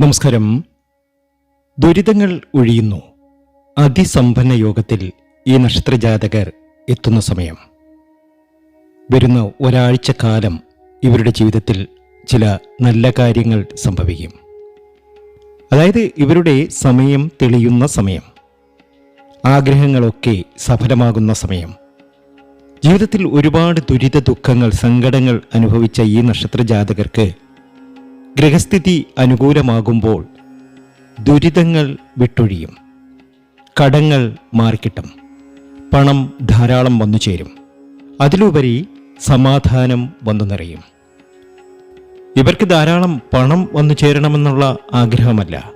നമസ്കാരം. ദുരിതങ്ങൾ ഒഴിയുന്നു. അതിസമ്പന്ന യോഗത്തിൽ ഈ നക്ഷത്രജാതകർ എത്തുന്ന സമയം. വരുന്ന ഒരാഴ്ച കാലം ഇവരുടെ ജീവിതത്തിൽ ചില നല്ല കാര്യങ്ങൾ സംഭവിക്കും. അതായത് ഇവരുടെ സമയം തെളിയുന്ന സമയം. ആഗ്രഹങ്ങളൊക്കെ സഫലമാകുന്ന സമയം. ജീവിതത്തിൽ ഒരുപാട് ദുരിത ദുഃഖങ്ങൾ സങ്കടങ്ങൾ അനുഭവിച്ച ഈ നക്ഷത്രജാതകർക്ക് ഗ്രഹസ്ഥിതി അനുകൂലമാകുമ്പോൾ ദുരിതങ്ങൾ വിട്ടൊഴിയും. കടങ്ങൾ മാറിക്കിട്ടും. പണം ധാരാളം വന്നു ചേരും. അതിലുപരി സമാധാനം വന്നു നിറയും. ഇവർക്ക് ധാരാളം പണം വന്നു ചേരണമെന്നുള്ള ആഗ്രഹമല്ല.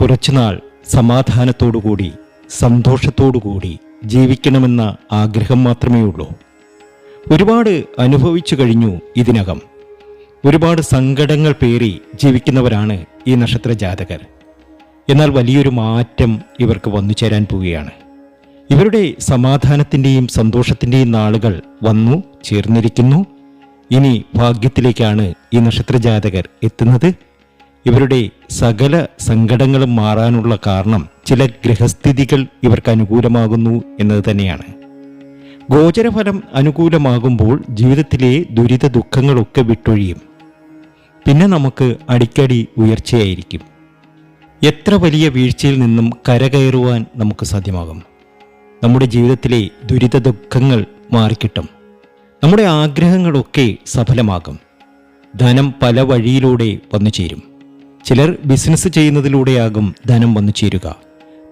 കുറച്ചുനാൾ സമാധാനത്തോടുകൂടി സന്തോഷത്തോടുകൂടി ജീവിക്കണമെന്ന ആഗ്രഹം മാത്രമേ ഉള്ളൂ ഒരുപാട് അനുഭവിച്ചു കഴിഞ്ഞു ഇതിനകം. ഒരുപാട് സങ്കടങ്ങൾ പേറി ജീവിക്കുന്നവരാണ് ഈ നക്ഷത്ര ജാതകർ. എന്നാൽ വലിയൊരു മാറ്റം ഇവർക്ക് വന്നു ചേരാൻ പോവുകയാണ്. ഇവരുടെ സമാധാനത്തിന്റെയും സന്തോഷത്തിന്റെയും നാളുകൾ വന്നു ചേർന്നിരിക്കുന്നു. ഇനി ഭാഗ്യത്തിലേക്കാണ് ഈ നക്ഷത്ര ജാതകർ എത്തുന്നത്. ഇവരുടെ സകല സങ്കടങ്ങളും മാറാനുള്ള കാരണം ചില ഗ്രഹസ്ഥിതികൾ ഇവർക്ക് അനുകൂലമാകുന്നു എന്നത് തന്നെയാണ്. ഗോചരഫലം അനുകൂലമാകുമ്പോൾ ജീവിതത്തിലെ ദുരിത ദുഃഖങ്ങളൊക്കെ വിട്ടൊഴിയും. പിന്നെ നമുക്ക് അടിക്കടി ഉയർച്ചയായിരിക്കും. എത്ര വലിയ വീഴ്ചയിൽ നിന്നും കരകയറുവാൻ നമുക്ക് സാധ്യമാകും. നമ്മുടെ ജീവിതത്തിലെ ദുരിത ദുഃഖങ്ങൾ മാറിക്കിട്ടും. നമ്മുടെ ആഗ്രഹങ്ങളൊക്കെ സഫലമാകും. ധനം പല വഴിയിലൂടെ വന്നു ചേരും ചിലർ ബിസിനസ് ചെയ്യുന്നതിലൂടെയാകും ധനം വന്നു ചേരുക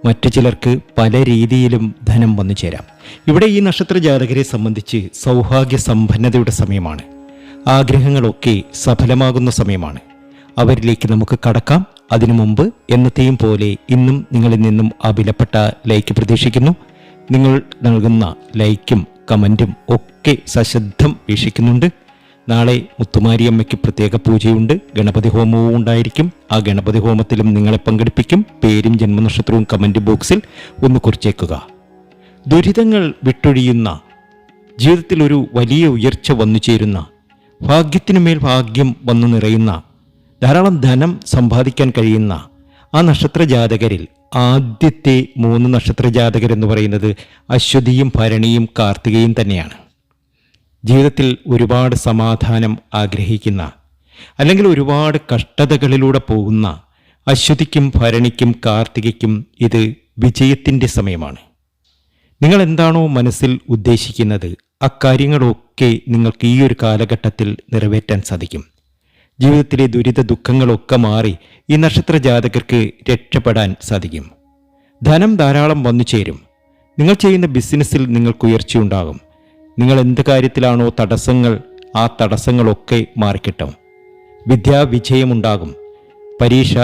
മറ്റു ചിലർക്ക് പല രീതിയിലും ധനം വന്നു ചേരാം. ഇവിടെ ഈ നക്ഷത്ര ജാതകരെ സംബന്ധിച്ച് സൗഭാഗ്യ സമ്പന്നതയുടെ സമയമാണ്. ആഗ്രഹങ്ങളൊക്കെ സഫലമാകുന്ന സമയമാണ്. അവരിലേക്ക് നമുക്ക് കടക്കാം. അതിനു മുമ്പ് എന്നത്തെയും പോലെ ഇന്നും നിങ്ങളിൽ നിന്നും ആ വിലപ്പെട്ട ലൈക്ക് പ്രതീക്ഷിക്കുന്നു. നിങ്ങൾ നൽകുന്ന ലൈക്കും കമന്റും ഒക്കെ സശ്രദ്ധം വീക്ഷിക്കുന്നുണ്ട്. നാളെ മുത്തുമാരിയമ്മയ്ക്ക് പ്രത്യേക പൂജയുണ്ട്. ഗണപതി ഹോമവും ഉണ്ടായിരിക്കും. ആ ഗണപതി ഹോമത്തിലും നിങ്ങളെ പങ്കെടുപ്പിക്കും. പേരും ജന്മനക്ഷത്രവും കമന്റ് ബോക്സിൽ ഒന്ന് കുറിച്ചേക്കുക. ദുരിതങ്ങൾ വിട്ടൊഴിയുന്ന ജീവിതത്തിൽ ഒരു വലിയ ഉയർച്ച വന്നു ചേരുന്ന ഭാഗ്യത്തിനുമേൽ ഭാഗ്യം വന്നു നിറയുന്ന ധാരാളം ധനം സമ്പാദിക്കാൻ കഴിയുന്ന ആ നക്ഷത്ര ജാതകരിൽ ആദ്യത്തെ മൂന്ന് നക്ഷത്ര ജാതകരെന്ന് പറയുന്നത് അശ്വതിയും ഭരണിയും കാർത്തികയും തന്നെയാണ്. ജീവിതത്തിൽ ഒരുപാട് സമാധാനം ആഗ്രഹിക്കുന്ന അല്ലെങ്കിൽ ഒരുപാട് കഷ്ടതകളിലൂടെ പോകുന്ന അശ്വതിക്കും ഭരണിക്കും കാർത്തികയ്ക്കും ഇത് വിജയത്തിന്റെ സമയമാണ്. നിങ്ങൾ എന്താണോ മനസ്സിൽ ഉദ്ദേശിക്കുന്നത് അക്കാര്യങ്ങളൊക്കെ നിങ്ങൾക്ക് ഈ ഒരു കാലഘട്ടത്തിൽ നിറവേറ്റാൻ സാധിക്കും. ജീവിതത്തിലെ ദുരിത ദുഃഖങ്ങളൊക്കെ മാറി ഈ നക്ഷത്ര ജാതകർക്ക് രക്ഷപ്പെടാൻ സാധിക്കും. ധനം ധാരാളം വന്നു ചേരും. നിങ്ങൾ ചെയ്യുന്ന ബിസിനസ്സിൽ നിങ്ങൾക്ക് ഉയർച്ചയുണ്ടാകും. നിങ്ങൾ എന്ത് കാര്യത്തിലാണോ തടസ്സങ്ങൾ ആ തടസ്സങ്ങളൊക്കെ മാറിക്കിട്ടും. വിദ്യാവിജയമുണ്ടാകും പരീക്ഷ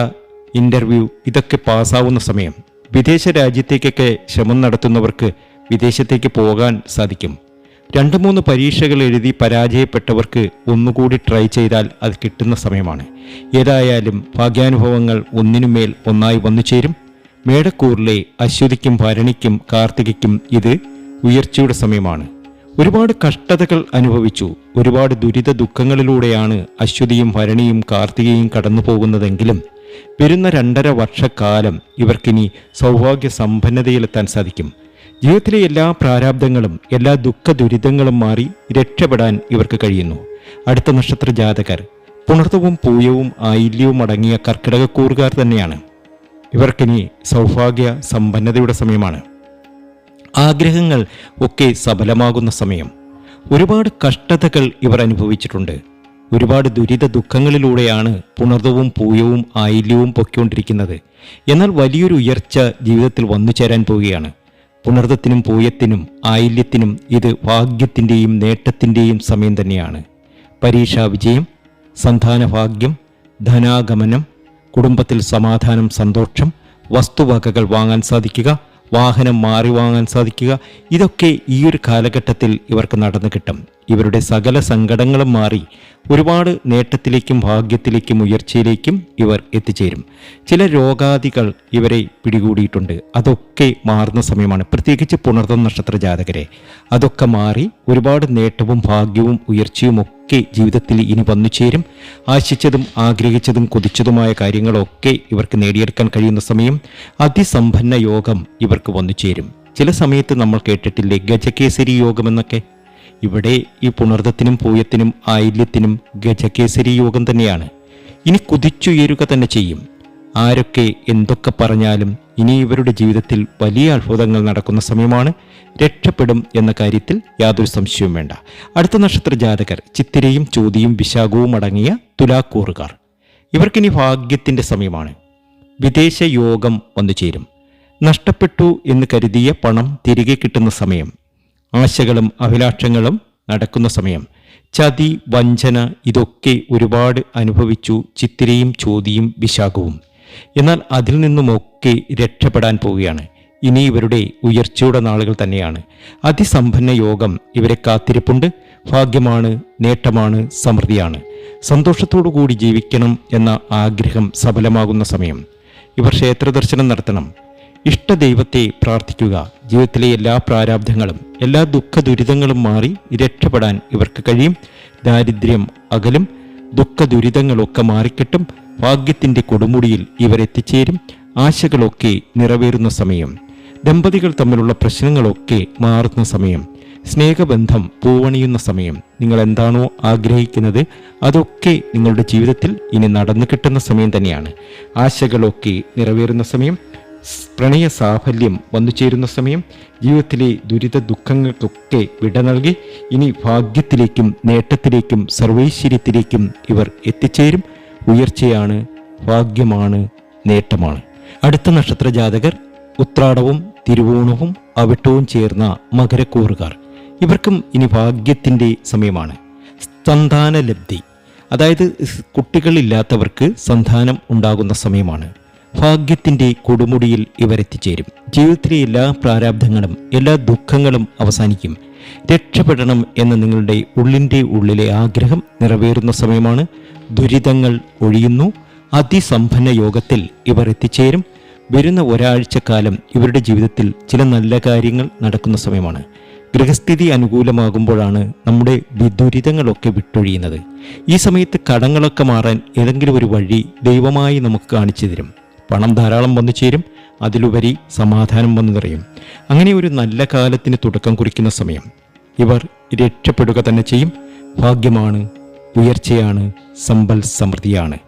ഇന്റർവ്യൂ ഇതൊക്കെ പാസ്സാവുന്ന സമയം. വിദേശ രാജ്യത്തേക്കൊക്കെ ശ്രമം നടത്തുന്നവർക്ക് വിദേശത്തേക്ക് പോകാൻ സാധിക്കും. രണ്ട് മൂന്ന് പരീക്ഷകൾ എഴുതി പരാജയപ്പെട്ടവർക്ക് ഒന്നുകൂടി ട്രൈ ചെയ്താൽ അത് കിട്ടുന്ന സമയമാണ്. ഏതായാലും ഭാഗ്യാനുഭവങ്ങൾ ഒന്നിനുമേൽ ഒന്നായി വന്നു ചേരും. മേടക്കൂറിലെ അശ്വതിക്കും ഭരണിക്കും കാർത്തികയ്ക്കും ഇത് ഉയർച്ചയുടെ സമയമാണ്. ഒരുപാട് കഷ്ടതകൾ അനുഭവിച്ചു. ഒരുപാട് ദുരിത ദുഃഖങ്ങളിലൂടെയാണ് അശ്വതിയും ഭരണിയും കാർത്തികയും കടന്നു പോകുന്നതെങ്കിലും വരുന്ന രണ്ടര വർഷക്കാലം ഇവർക്കിനി സൗഭാഗ്യ സമ്പന്നതയിലെത്താൻ സാധിക്കും. ജീവിതത്തിലെ എല്ലാ പ്രാരാബ്ദങ്ങളും എല്ലാ ദുഃഖ ദുരിതങ്ങളും മാറി രക്ഷപ്പെടാൻ ഇവർക്ക് കഴിയുന്നു. അടുത്ത നക്ഷത്ര ജാതകർ പുണർത്തവും പൂയവും ആയില്യവും അടങ്ങിയ കർക്കിടകക്കൂറുകാർ തന്നെയാണ്. ഇവർക്കിനി സൗഭാഗ്യ സമ്പന്നതയുടെ സമയമാണ്. ആഗ്രഹങ്ങൾ ഒക്കെ സഫലമാകുന്ന സമയം. ഒരുപാട് കഷ്ടതകൾ ഇവർ അനുഭവിച്ചിട്ടുണ്ട്. ഒരുപാട് ദുരിത ദുഃഖങ്ങളിലൂടെയാണ് പുണർതവും പൂയവും ആയില്യവും പൊയ്ക്കൊണ്ടിരിക്കുന്നത്. എന്നാൽ വലിയൊരു ഉയർച്ച ജീവിതത്തിൽ വന്നു ചേരാൻ പോവുകയാണ്. പുണർദത്തിനും പൂയത്തിനും ആയില്യത്തിനും ഇത് ഭാഗ്യത്തിന്റെയും നേട്ടത്തിന്റെയും സമയം തന്നെയാണ്. പരീക്ഷാ വിജയം സന്താന ഭാഗ്യം ധനാഗമനം കുടുംബത്തിൽ സമാധാനം സന്തോഷം വസ്തുവകകൾ വാങ്ങാൻ സാധിക്കുക വാഹനം മാറി വാങ്ങാൻ സാധിക്കുക. ഇതൊക്കെ ഈ ഒരു കാലഘട്ടത്തിൽ ഇവർക്ക് നടന്നു കിട്ടും. ഇവരുടെ സകല സങ്കടങ്ങളും മാറി ഒരുപാട് നേട്ടത്തിലേക്കും ഭാഗ്യത്തിലേക്കും ഉയർച്ചയിലേക്കും ഇവർ എത്തിച്ചേരും. ചില രോഗാദികൾ ഇവരെ പിടികൂടിയിട്ടുണ്ട്. അതൊക്കെ മാറുന്ന സമയമാണ്. പ്രത്യേകിച്ച് പുണർന്ന നക്ഷത്ര ജാതകരെ. അതൊക്കെ മാറി ഒരുപാട് നേട്ടവും ഭാഗ്യവും ഉയർച്ചയും ഒക്കെ ജീവിതത്തിൽ ഇനി വന്നു ചേരും. ആശിച്ചതും ആഗ്രഹിച്ചതും കൊതിച്ചതുമായ കാര്യങ്ങളൊക്കെ ഇവർക്ക് നേടിയെടുക്കാൻ കഴിയുന്ന സമയം അതിസമ്പന്ന യോഗം ഇവർക്ക് വന്നു ചേരും. ചില സമയത്ത് നമ്മൾ കേട്ടിട്ടില്ലേ ഗജകേസരി യോഗമെന്നൊക്കെ ഇവിടെ ഈ പുണർദത്തിനും പൂയത്തിനും ആയില്യത്തിനും ഗജകേസരി യോഗം തന്നെയാണ്. ഇനി കുതിച്ചുയരുക തന്നെ ചെയ്യും. ആരൊക്കെ എന്തൊക്കെ പറഞ്ഞാലും ഇനി ഇവരുടെ ജീവിതത്തിൽ വലിയ അത്ഭുതങ്ങൾ നടക്കുന്ന സമയമാണ്. രക്ഷപ്പെടും എന്ന കാര്യത്തിൽ യാതൊരു സംശയവും വേണ്ട. അടുത്ത നക്ഷത്ര ജാതകർ ചിത്തിരയും ചോതിയും വിശാഖവും അടങ്ങിയ തുലാക്കൂറുകാർ. ഇവർക്കിനി ഭാഗ്യത്തിന്റെ സമയമാണ്. വിദേശ യോഗം വന്നു ചേരും. നഷ്ടപ്പെട്ടു എന്ന് കരുതിയ പണം തിരികെ കിട്ടുന്ന സമയം. ആശകളും അഭിലാഷങ്ങളും നടക്കുന്ന സമയം. ചതി വഞ്ചന ഇതൊക്കെ ഒരുപാട് അനുഭവിച്ചു ചിത്തിരയും ചോതിയും വിശാഖവും. എന്നാൽ അതിൽ നിന്നുമൊക്കെ രക്ഷപ്പെടാൻ പോവുകയാണ്. ഇനി ഇവരുടെ ഉയർച്ചയുടെ നാളുകൾ തന്നെയാണ്. അതിസമ്പന്ന യോഗം ഇവരെ കാത്തിരിപ്പുണ്ട്. ഭാഗ്യമാണ് നേട്ടമാണ് സമൃദ്ധിയാണ്. സന്തോഷത്തോടു കൂടി ജീവിക്കണം എന്ന ആഗ്രഹം സഫലമാകുന്ന സമയം. ഇവർ ക്ഷേത്ര ദർശനം നടത്തണം. ഇഷ്ടദൈവത്തെ പ്രാർത്ഥിക്കുക. ജീവിതത്തിലെ എല്ലാ പ്രാരാബ്ധങ്ങളും എല്ലാ ദുഃഖ ദുരിതങ്ങളും മാറി രക്ഷപ്പെടാൻ ഇവർക്ക് കഴിയും. ദാരിദ്ര്യം അകലും ദുഃഖ ദുരിതങ്ങളൊക്കെ മാറിക്കിട്ടും ഭാഗ്യത്തിന്റെ കൊടുമുടിയിൽ ഇവരെത്തിച്ചേരും ആശകളൊക്കെ നിറവേറുന്ന സമയം ദമ്പതികൾ തമ്മിലുള്ള പ്രശ്നങ്ങളൊക്കെ മാറുന്ന സമയം സ്നേഹബന്ധം പൂവണിയുന്ന സമയം നിങ്ങൾ എന്താണോ ആഗ്രഹിക്കുന്നത് അതൊക്കെ നിങ്ങളുടെ ജീവിതത്തിൽ ഇനി നടന്നു കിട്ടുന്ന സമയം തന്നെയാണ്. ആശകളൊക്കെ നിറവേറുന്ന സമയം പ്രണയ സാഫല്യം വന്നു ചേരുന്ന സമയം ജീവിതത്തിലെ ദുരിത ദുഃഖങ്ങൾക്കൊക്കെ വിട നൽകി ഇനി ഭാഗ്യത്തിലേക്കും നേട്ടത്തിലേക്കും സർവൈശ്വര്യത്തിലേക്കും ഇവർ എത്തിച്ചേരും. ഉയർച്ചയാണ് ഭാഗ്യമാണ് നേട്ടമാണ്. അടുത്ത നക്ഷത്ര ജാതകർ ഉത്രാടവും തിരുവോണവും അവിട്ടവും ചേർന്ന മകരക്കൂറുകാർ. ഇവർക്കും ഇനി ഭാഗ്യത്തിന്റെ സമയമാണ്. സന്താന ലബ്ധി അതായത് കുട്ടികളില്ലാത്തവർക്ക് സന്താനം ഉണ്ടാകുന്ന സമയമാണ്. ഭാഗ്യത്തിന്റെ കൊടുമുടിയിൽ ഇവരെത്തിച്ചേരും. ജീവിതത്തിലെ എല്ലാ പ്രാരാബ്ധങ്ങളും എല്ലാ ദുഃഖങ്ങളും അവസാനിക്കും. രക്ഷപ്പെടണം എന്ന നിങ്ങളുടെ ഉള്ളിന്റെ ഉള്ളിലെ ആഗ്രഹം നിറവേറുന്ന സമയമാണ്. ദുരിതങ്ങൾ ഒഴിയുന്നു. അതിസമ്പന്ന യോഗത്തിൽ ഇവർ എത്തിച്ചേരും. വരുന്ന ഒരാഴ്ചക്കാലം ഇവരുടെ ജീവിതത്തിൽ ചില നല്ല കാര്യങ്ങൾ നടക്കുന്ന സമയമാണ്. ഗൃഹസ്ഥിതി അനുകൂലമാകുമ്പോഴാണ് നമ്മുടെ വിദുരിതങ്ങളൊക്കെ വിട്ടൊഴിയുന്നത്. ഈ സമയത്ത് കടങ്ങളൊക്കെ മാറാൻ ഏതെങ്കിലും ഒരു വഴി ദൈവമായി നമുക്ക് കാണിച്ചു തരും. പണം ധാരാളം വന്നു ചേരും അതിലുപരി സമാധാനം വന്നു നിറയും. അങ്ങനെ ഒരു നല്ല കാലത്തിന് തുടക്കം കുറിക്കുന്ന സമയം. ഇവർ രക്ഷപ്പെടുക തന്നെ ചെയ്യും. ഭാഗ്യമാണ് ഉയർച്ചയാണ് സമ്പൽ സമൃദ്ധിയാണ്.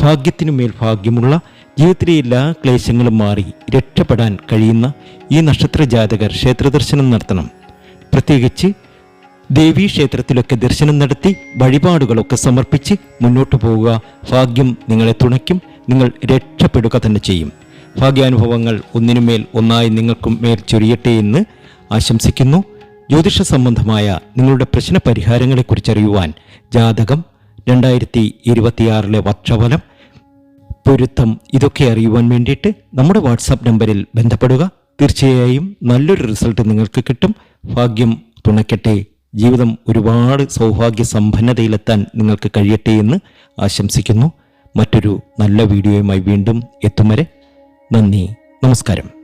ഭാഗ്യത്തിനു മേൽ ഭാഗ്യമുള്ള ജീവിതത്തിലെ എല്ലാ ക്ലേശങ്ങളും മാറി രക്ഷപ്പെടാൻ കഴിയുന്ന ഈ നക്ഷത്ര ജാതകർ ക്ഷേത്രദർശനം നടത്തണം. പ്രത്യേകിച്ച് ദേവീ ക്ഷേത്രത്തിലൊക്കെ ദർശനം നടത്തി വഴിപാടുകളൊക്കെ സമർപ്പിച്ച് മുന്നോട്ട് പോവുക. ഭാഗ്യം നിങ്ങളെ തുണയ്ക്കും നിങ്ങൾ രക്ഷപ്പെടുക തന്നെ ചെയ്യും. ഭാഗ്യാനുഭവങ്ങൾ ഒന്നിനുമേൽ ഒന്നായി നിങ്ങൾക്കും മേൽ ചൊരിയട്ടെ എന്ന് ആശംസിക്കുന്നു. ജ്യോതിഷ സംബന്ധമായ നിങ്ങളുടെ പ്രശ്ന പരിഹാരങ്ങളെക്കുറിച്ചറിയുവാൻ ജാതകം രണ്ടായിരത്തി ഇരുപത്തിയാറിലെ വർഷഫലം പൊരുത്തം ഇതൊക്കെ അറിയുവാൻ വേണ്ടിയിട്ട് നമ്മുടെ വാട്സാപ്പ് നമ്പറിൽ ബന്ധപ്പെടുക. തീർച്ചയായും നല്ലൊരു റിസൾട്ട് നിങ്ങൾക്ക് കിട്ടും. ഭാഗ്യം തുണയ്ക്കട്ടെ ജീവിതം ഒരുപാട് സൗഭാഗ്യ സമ്പന്നതയിലെത്താൻ നിങ്ങൾക്ക് കഴിയട്ടെ എന്ന് ആശംസിക്കുന്നു. മറ്റൊരു നല്ല വീഡിയോയുമായി വീണ്ടും എത്തും വരെ നന്ദി നമസ്കാരം.